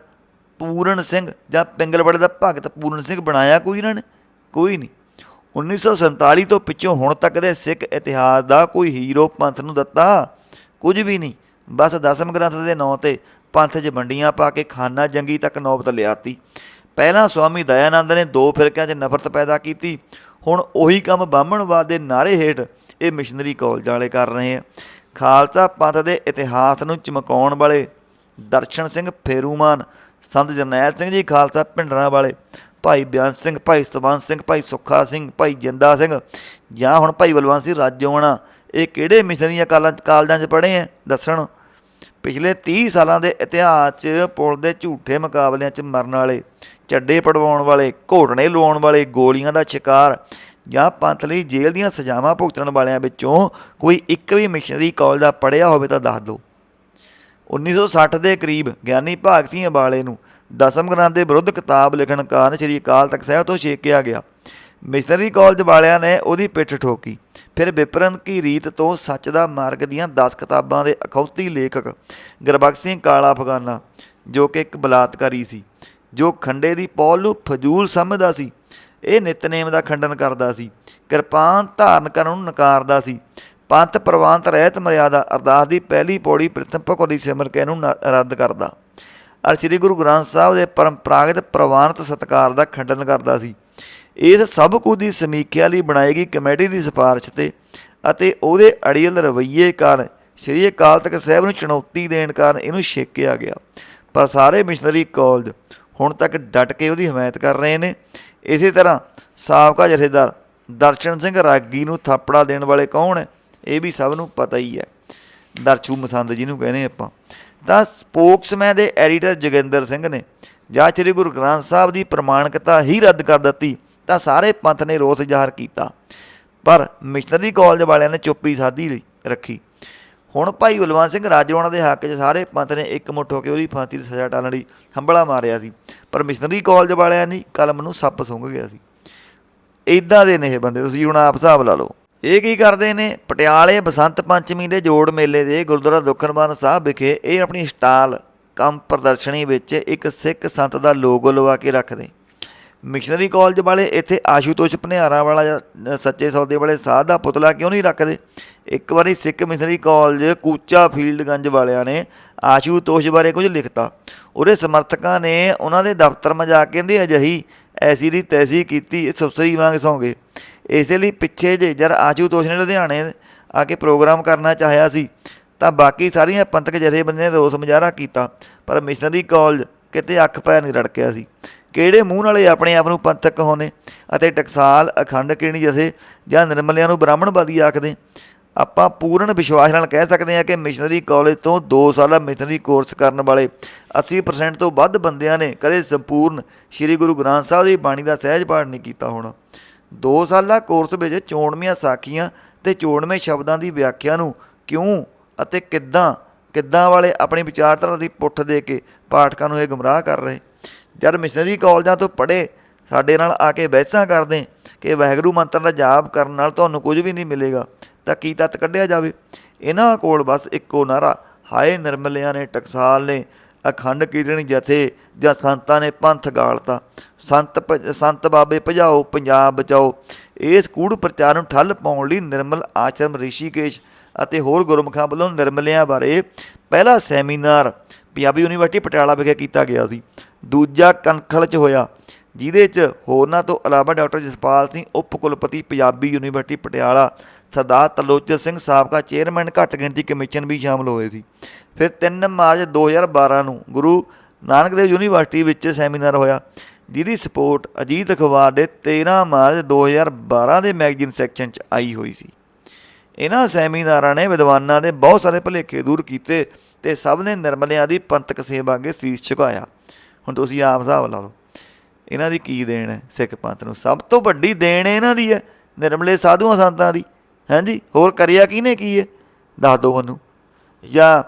ਪੂਰਨ ਸਿੰਘ ਜਾਂ ਪਿੰਗਲਵੜੇ ਦਾ ਭਗਤ ਪੂਰਨ ਸਿੰਘ ਬਣਾਇਆ ਕੋਈ ਇਹਨਾਂ ਨੇ? ਕੋਈ ਨਹੀਂ। 1947 ਤੋਂ ਪਿੱਛੋਂ ਹੁਣ ਤੱਕ ਦੇ ਸਿੱਖ ਇਤਿਹਾਸ ਦਾ ਕੋਈ ਹੀਰੋ ਪੰਥ ਨੂੰ ਦਿੱਤਾ ਕੁਝ ਵੀ ਨਹੀਂ। ਬਸ ਦਸਮ ਗ੍ਰੰਥ ਦੇ ਨਾਂ ਤੇ ਪੰਥ 'ਚ ਵੰਡੀਆਂ ਪਾ ਕੇ ਖਾਨਾ ਜੰਗੀ ਤੱਕ ਨੌਬਤ ਲਿਆਤੀ। ਪਹਿਲਾਂ ਸਵਾਮੀ ਦਇਆਨੰਦ ਨੇ ਦੋ ਫਿਰਕਿਆਂ 'ਚ ਨਫ਼ਰਤ ਪੈਦਾ ਕੀਤੀ। ਹੁਣ ਉਹੀ ਕੰਮ ਬਾਹਮਣਵਾਦ ਦੇ ਨਾਰੇ ਹੇਠ ਇਹ ਮਿਸ਼ਨਰੀ ਕਾਲਜਾਂ ਵਾਲੇ ਕਰ ਰਹੇ ਆ। ਖਾਲਸਾ ਪੰਥ ਦੇ ਇਤਿਹਾਸ ਨੂੰ ਚਮਕਾਉਣ ਵਾਲੇ ਦਰਸ਼ਨ ਸਿੰਘ ਫੇਰੂਮਾਨ, ਸੰਤ ਜਰਨੈਲ ਸਿੰਘ ਜੀ ਖਾਲਸਾ ਭਿੰਡਰਾਂ ਵਾਲੇ, ਭਾਈ ਬਿਆਨ ਸਿੰਘ, ਭਾਈ ਸਤਵੰਤ ਸਿੰਘ, ਭਾਈ ਸੁੱਖਾ ਸਿੰਘ, ਭਾਈ ਜਿੰਦਾ ਸਿੰਘ ਜਾਂ ਹੁਣ ਭਾਈ ਬਲਵੰਤ ਸਿੰਘ ਰਾਜੋਆਣਾ ਇਹ ਕਿਹੜੇ ਮਿਸ਼ਨਰੀਆਂ ਕਾਲਾਂ ਕਾਲਜਾਂ 'ਚ ਪੜ੍ਹੇ ਆ? ਦੱਸਣ। ਪਿਛਲੇ 30 ਸਾਲਾਂ ਦੇ ਇਤਿਹਾਸ 'ਚ ਪੁਲ ਦੇ ਝੂਠੇ ਮੁਕਾਬਲਿਆਂ 'ਚ ਮਰਨ ਵਾਲੇ ਚੱਡੇ ਪੜਵਾਉਣ ਵਾਲੇ ਘੋਟਣੇ ਲਵਾਉਣ ਵਾਲੇ, ਗੋਲੀਆਂ ਦਾ ਸ਼ਿਕਾਰ ਜਾਂ ਪੰਥ ਲਈ ਜੇਲ੍ਹ ਦੀਆਂ ਸਜ਼ਾਵਾਂ ਭੁਗਤਣ ਵਾਲਿਆਂ ਵਿੱਚੋਂ ਕੋਈ ਇੱਕ ਵੀ ਮਿਸ਼ਨਰੀ ਕਾਲਜ ਦਾ ਪੜ੍ਹਿਆ ਹੋਵੇ ਤਾਂ ਦੱਸ ਦਿਓ। 1960 ਦੇ ਕਰੀਬ ਗਿਆਨੀ ਭਾਗ ਸਿੰਘ ਬਾਲੇ ਨੂੰ ਦਸਮ ਗ੍ਰੰਥ ਦੇ ਵਿਰੁੱਧ ਕਿਤਾਬ ਲਿਖਣ ਕਾਰਨ ਸ੍ਰੀ ਅਕਾਲ ਤਖਤ ਸਾਹਿਬ ਤੋਂ ਛੇਕਿਆ ਗਿਆ। ਮਿਸ਼ਨਰੀ ਕਾਲਜ ਵਾਲਿਆਂ ਨੇ ਉਹਦੀ ਪਿੱਠ ਠੋਕੀ। ਫਿਰ ਵਿਪਰਨ ਕੀ ਰੀਤ ਤੋਂ ਸੱਚ ਦਾ ਮਾਰਗ ਦੀਆਂ 10 ਕਿਤਾਬਾਂ ਦੇ ਅਖੌਤੀ ਲੇਖਕ ਗੁਰਬਖਸ਼ ਸਿੰਘ ਕਾਲਾ ਅਫਗਾਨਾ ਜੋ ਕਿ ਇੱਕ ਬਲਾਤਕਾਰੀ ਸੀ ਜੋ ਖੰਡੇ ਦੀ ਪੌਲ ਨੂੰ ਫਜ਼ੂਲ ਸਮਝਦਾ ਸੀ, ਇਹ ਨਿਤਨੇਮ ਦਾ ਖੰਡਨ ਕਰਦਾ ਸੀ, ਕਿਰਪਾਨ ਧਾਰਨ ਕਰਨ ਨੂੰ ਨਕਾਰਦਾ ਸੀ। ਪੰਥ ਪ੍ਰਵਾਨਤ ਰਹਿਤ ਮਰਿਆਦਾ ਅਰਦਾਸ ਦੀ ਪਹਿਲੀ ਪੌੜੀ ਪ੍ਰਥਮ ਭਗਵਤੀ ਸਿਮਰ ਕੇ ਨੂੰ ਰੱਦ ਕਰਦਾ। ਅਰ ਸ੍ਰੀ ਗੁਰੂ ਗ੍ਰੰਥ ਸਾਹਿਬ ਦੇ ਪਰੰਪਰਾਗਤ ਪ੍ਰਵਾਨਤ ਸਤਕਾਰ ਦਾ ਖੰਡਨ ਕਰਦਾ ਸੀ। ਇਸ ਸਭ ਕੁਝ ਦੀ ਸਮੀਖਿਆ ਲਈ ਬਣਾਈ ਗਈ ਕਮੇਟੀ ਦੀ ਸਿਫਾਰਿਸ਼ ਤੇ ਅਤੇ ਉਹਦੇ ਅੜੀਅਲ ਰਵੱਈਏ ਕਾਰਨ ਸ੍ਰੀ ਅਕਾਲ ਤਖਤ ਸਾਹਿਬ ਨੂੰ ਚੁਣੌਤੀ ਦੇਣ ਕਾਰਨ ਇਹਨੂੰ ਛੇਕਿਆ ਗਿਆ। ਪਰ ਸਾਰੇ ਮਿਸ਼ਨਰੀ ਕਾਲਜ ਹੁਣ ਤੱਕ ਡਟ ਕੇ ਉਹਦੀ ਹਮਾਇਤ ਕਰ ਰਹੇ ਨੇ। ਇਸੇ ਤਰ੍ਹਾਂ ਸਾਬਕਾ ਜਥੇਦਾਰ ਦਰਸ਼ਨ ਸਿੰਘ ਰਾਗੀ ਨੂੰ ਥਾਪੜਾ ਦੇਣ ਵਾਲੇ ਕੌਣ ਹੈ? ਇਹ ਵੀ ਸਭ ਨੂੰ ਪਤਾ ਹੀ ਹੈ। ਦਰਸ਼ੂ ਮਸੰਦ ਜੀ ਨੂੰ ਕਹਿੰਦੇ ਆਪਾਂ। ਤਾਂ ਸਪੋਕਸਮੈਨ ਦੇ ਐਡੀਟਰ ਜੋਗਿੰਦਰ ਸਿੰਘ ਨੇ, ਜਾਂ ਸ੍ਰੀ ਗੁਰੂ ਗ੍ਰੰਥ ਸਾਹਿਬ ਦੀ ਪ੍ਰਮਾਣਿਕਤਾ ਹੀ ਰੱਦ ਕਰ ਦਿੱਤੀ, ਤਾਂ ਸਾਰੇ ਪੰਥ ਨੇ ਰੋਸ ਜ਼ਾਹਰ ਕੀਤਾ। ਪਰ ਮਿਸ਼ਨਰੀ ਕਾਲਜ ਵਾਲਿਆਂ ਨੇ ਚੁੱਪੀ ਸਾਧੀ ਰੱਖੀ। ਹੁਣ ਭਾਈ ਬਲਵੰਤ ਸਿੰਘ ਰਾਜਵਾਨਾ ਦੇ ਹੱਕ 'ਚ ਸਾਰੇ ਪੰਥ ਨੇ ਇੱਕ ਮੁੱਠ ਹੋ ਕੇ ਉਹਦੀ ਫਾਂਸੀ ਦੀ ਸਜ਼ਾ ਟਾਲਣ ਲਈ ਹੰਬਲਾ ਮਾਰਿਆ ਸੀ। ਪਰ ਮਿਸ਼ਨਰੀ ਕਾਲਜ ਵਾਲਿਆਂ ਨੇ ਕਲਮ ਨੂੰ ਸੱਪ ਸੁੰਘ ਗਿਆ ਸੀ। ਇਦਾਂ ਦੇ ਨੇ ਇਹ ਬੰਦੇ, ਤੁਸੀਂ ਹੁਣ ਆਪ ਹਿਸਾਬ ਲਾ ਲਓ। ਇਹ ਕੀ ਕਰਦੇ ਨੇ? ਪਟਿਆਲੇ ਬਸੰਤ ਪੰਚਮੀ ਦੇ ਜੋੜ ਮੇਲੇ ਦੇ ਗੁਰਦੁਆਰਾ ਦੁਖਨਵਾਨ ਸਾਹਿਬ ਵਿਖੇ ਇਹ ਆਪਣੀ ਸਟਾਲ ਕੰਮ ਪ੍ਰਦਰਸ਼ਨੀ ਵਿੱਚ ਇੱਕ ਸਿੱਖ ਸੰਤ ਦਾ ਲੋਗੋ ਲਵਾ ਕੇ ਰੱਖਦੇ। ਮਿਸ਼ਨਰੀ ਕਾਲਜ ਵਾਲੇ ਇੱਥੇ ਆਸ਼ੂਤੋਸ਼ ਭਨਿਆਰਾ ਵਾਲਾ ਜਾਂ ਸੱਚੇ ਸੌਦੇ ਵਾਲੇ ਸਾਧ ਦਾ ਪੁਤਲਾ ਕਿਉਂ ਨਹੀਂ ਰੱਖਦੇ? ਇੱਕ ਵਾਰੀ ਸਿੱਖ ਮਿਸ਼ਨਰੀ ਕਾਲਜ ਕੂਚਾ ਫੀਲਡ ਗੰਜ ਵਾਲਿਆਂ ਨੇ ਆਸ਼ੂਤੋਸ਼ ਬਾਰੇ ਕੁਝ ਲਿਖਤਾ। ਉਹਦੇ ਸਮਰਥਕਾਂ ਨੇ ਉਹਨਾਂ ਦੇ ਦਫ਼ਤਰ ਮਾ ਜਾ ਕੇ ਕਹਿੰਦੇ, ਅਜਹੀ ਐਸੀ ਦੀ ਤੈਸੀ ਕੀਤੀ ਸੁਸਰੀ ਵਾਂਗ ਸੌਂਗੇ। ਇਸੇ ਲਈ ਪਿੱਛੇ ਜੇ ਜਦ ਆਸ਼ੂਤੋਸ਼ ਨੇ ਲੁਧਿਆਣੇ ਆ ਕੇ ਪ੍ਰੋਗਰਾਮ ਕਰਨਾ ਚਾਹਿਆ ਸੀ, ਤਾਂ ਬਾਕੀ ਸਾਰੀਆਂ ਪੰਥਕ ਜਥੇਬੰਦੀਆਂ ਨੇ ਰੋਸ ਮੁਜ਼ਾਹਰਾ ਕੀਤਾ, ਪਰ ਮਿਸ਼ਨਰੀ ਕਾਲਜ ਕਿਤੇ ਅੱਖ ਪੈਰ ਨਹੀਂ ਰੜਕਿਆ ਸੀ। ਕਿਹੜੇ ਮੂੰਹ ਨਾਲ ਇਹ ਆਪਣੇ ਆਪ ਨੂੰ ਪੰਥਕ ਹੋਣੇ ਅਤੇ ਟਕਸਾਲ ਅਖੰਡ ਕੀਣੀ ਜਥੇ ਜਾਂ ਨਿਰਮਲਿਆਂ ਨੂੰ ਬ੍ਰਾਹਮਣਵਾਦੀ ਆਖਦੇ? ਆਪਾਂ ਪੂਰਨ ਵਿਸ਼ਵਾਸ ਨਾਲ ਕਹਿ ਸਕਦੇ ਹਾਂ ਕਿ ਮਿਸ਼ਨਰੀ ਕਾਲਜ ਤੋਂ 2 ਸਾਲਾ ਮਿਸ਼ਨਰੀ ਕੋਰਸ ਕਰਨ ਵਾਲੇ 80% ਤੋਂ ਵੱਧ ਬੰਦਿਆਂ ਨੇ ਕਦੇ ਸੰਪੂਰਨ ਸ੍ਰੀ ਗੁਰੂ ਗ੍ਰੰਥ ਸਾਹਿਬ ਦੀ ਬਾਣੀ ਦਾ ਸਹਿਜ ਪਾਠ ਨਹੀਂ ਕੀਤਾ ਹੋਣਾ। 2 ਸਾਲਾ ਕੋਰਸ ਵਿੱਚ ਚੋਣਵੀਆਂ ਸਾਖੀਆਂ ਤੇ ਚੋਣਵੇਂ ਸ਼ਬਦਾਂ ਦੀ ਵਿਆਖਿਆ ਨੂੰ ਕਿਉਂ ਅਤੇ ਕਿੱਦਾਂ ਕਿੱਦਾਂ ਵਾਲੇ ਆਪਣੀ ਵਿਚਾਰਧਾਰਾ ਦੀ ਪੁੱਠ ਦੇ ਕੇ ਪਾਠਕਾਂ ਨੂੰ ਇਹ ਗੁੰਮਰਾਹ ਕਰ ਰਹੇ? ਜਦ ਮਿਸ਼ਨਰੀ ਕਾਲਜਾਂ ਤੋਂ ਪੜ੍ਹੇ, ਸਾਡੇ ਨਾਲ ਆ ਕੇ ਬਹਿਸਾਂ ਕਰਦੇ ਕਿ ਵਾਹਿਗੁਰੂ ਮੰਤਰ ਦਾ ਜਾਪ ਕਰਨ ਨਾਲ ਤੁਹਾਨੂੰ ਕੁਝ ਵੀ ਨਹੀਂ ਮਿਲੇਗਾ। ਤਾਂ ਕੀ ਤੱਤ ਕੱਢਿਆ ਜਾਵੇ? ਇਹਨਾਂ ਕੋਲ ਬਸ ਇੱਕੋ ਨਾਰਾ। ਹਾਏ ਨਿਰਮਲਿਆਂ ਨੇ, ਟਕਸਾਲ ਨੇ, ਅਖੰਡ ਕੀਰਤਨੀ ਜਥੇ ਜਾਂ ਸੰਤਾਂ ਨੇ ਪੰਥ ਗਾਲਤਾ। ਸੰਤ ਭ- ਸੰਤ ਬਾਬੇ ਭਜਾਓ, ਪੰਜਾਬ ਬਚਾਓ। ਇਸ ਕੂੜ ਪ੍ਰਚਾਰ ਨੂੰ ਠੱਲ ਪਾਉਣ ਲਈ ਨਿਰਮਲ ਆਚਰਮ ਰਿਸ਼ੀਕੇਸ਼ ਅਤੇ ਹੋਰ ਗੁਰਮੁਖਾਂ ਵੱਲੋਂ ਨਿਰਮਲਿਆਂ ਬਾਰੇ ਪਹਿਲਾ ਸੈਮੀਨਾਰ ਪੰਜਾਬੀ ਯੂਨੀਵਰਸਿਟੀ ਪਟਿਆਲਾ ਵਿਖੇ ਕੀਤਾ ਗਿਆ ਸੀ। ਦੂਜਾ ਕਨਖਲ 'ਚ ਹੋਇਆ। ਜਿਹਦੇ 'ਚ ਹੋਰਨਾਂ ਤੋਂ ਇਲਾਵਾ ਡਾਕਟਰ ਜਸਪਾਲ ਸਿੰਘ, ਉਪ ਕੁਲਪਤੀ, ਪੰਜਾਬੀ ਯੂਨੀਵਰਸਿਟੀ ਪਟਿਆਲਾ ਸਰਦਾਰ ਤਲੋਚਨ ਸਿੰਘ ਸਾਬਕਾ ਚੇਅਰਮੈਨ ਘੱਟ ਗਿਣਤੀ ਕਮਿਸ਼ਨ ਵੀ ਸ਼ਾਮਲ ਹੋਏ ਸੀ। ਫਿਰ 3 ਮਾਰਚ 2012 ਨੂੰ ਗੁਰੂ ਨਾਨਕ ਦੇਵ ਯੂਨੀਵਰਸਿਟੀ ਵਿੱਚ ਸੈਮੀਨਾਰ ਹੋਇਆ, ਜਿਹਦੀ ਸਪੋਰਟ ਅਜੀਤ ਅਖਬਾਰ ਦੇ 13 ਮਾਰਚ 2012 ਦੇ ਮੈਗਜ਼ੀਨ ਸੈਕਸ਼ਨ 'ਚ ਆਈ ਹੋਈ ਸੀ। ਇਹਨਾਂ ਸੈਮੀਨਾਰਾਂ ਨੇ ਵਿਦਵਾਨਾਂ ਦੇ ਬਹੁਤ ਸਾਰੇ ਭੁਲੇਖੇ ਦੂਰ ਕੀਤੇ ਤੇ ਸਭ ਨੇ ਨਿਰਮਲਿਆਂ ਦੀ ਪੰਥਕ ਸੇਵਾ ਅੱਗੇ ਸੀਸ ਝੁਕਾਇਆ। ਹੁਣ ਤੁਸੀਂ ਆਪ ਹਿਸਾਬ ਲਾ ਲਓ, ਇਹਨਾਂ ਦੀ ਕੀ ਦੇਣ ਹੈ ਸਿੱਖ ਪੰਥ ਨੂੰ? ਸਭ ਤੋਂ ਵੱਡੀ ਦੇਣ ਇਹਨਾਂ ਦੀ ਹੈ, ਨਿਰਮਲੇ ਸਾਧੂਆਂ ਸੰਤਾਂ ਦੀ। ਹਾਂਜੀ, ਹੋਰ ਕਰਿਆ ਕਿਹਨੇ ਕੀ ਹੈ ਦੱਸ ਦਿਓ ਮੈਨੂੰ। ਜਾਂ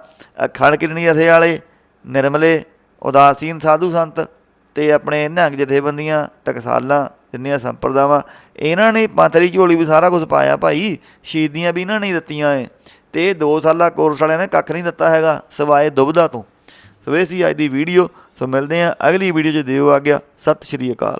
ਅਖੰਡ ਕਿਰਨੀ ਅਥੇ ਵਾਲੇ, ਨਿਰਮਲੇ, ਉਦਾਸੀਨ ਸਾਧੂ ਸੰਤ ਤੇ ਆਪਣੇ ਨਿਹੰਗ ਜਥੇਬੰਦੀਆਂ, ਟਕਸਾਲਾਂ, ਜਿੰਨੀਆਂ ਸੰਪਰਦਾਵਾਂ, ਇਹਨਾਂ ਨੇ ਪੰਥਰੀ ਝੋਲੀ ਵੀ ਸਾਰਾ ਕੁਝ ਪਾਇਆ ਭਾਈ। ਸ਼ਹੀਦੀਆਂ ਵੀ ਇਹਨਾਂ ਨੇ ਦਿੱਤੀਆਂ ਏ। ਤੇ 2 ਸਾਲਾ ਕੋਰਸ ਵਾਲਿਆਂ ਨੇ ਕੱਖ ਨਹੀਂ ਦਿੱਤਾ ਹੈਗਾ, ਸਿਵਾਏ ਦੁਬਦਾ ਤੋਂ। ਸੋ ਇਹ ਸੀ ਅੱਜ ਦੀ ਵੀਡੀਓ। ਸੋ ਮਿਲਦੇ ਹਾਂ ਅਗਲੀ ਵੀਡੀਓ 'ਚ। ਦਿਓ ਆ ਗਿਆ ਸਤਿ ਸ਼੍ਰੀ ਅਕਾਲ।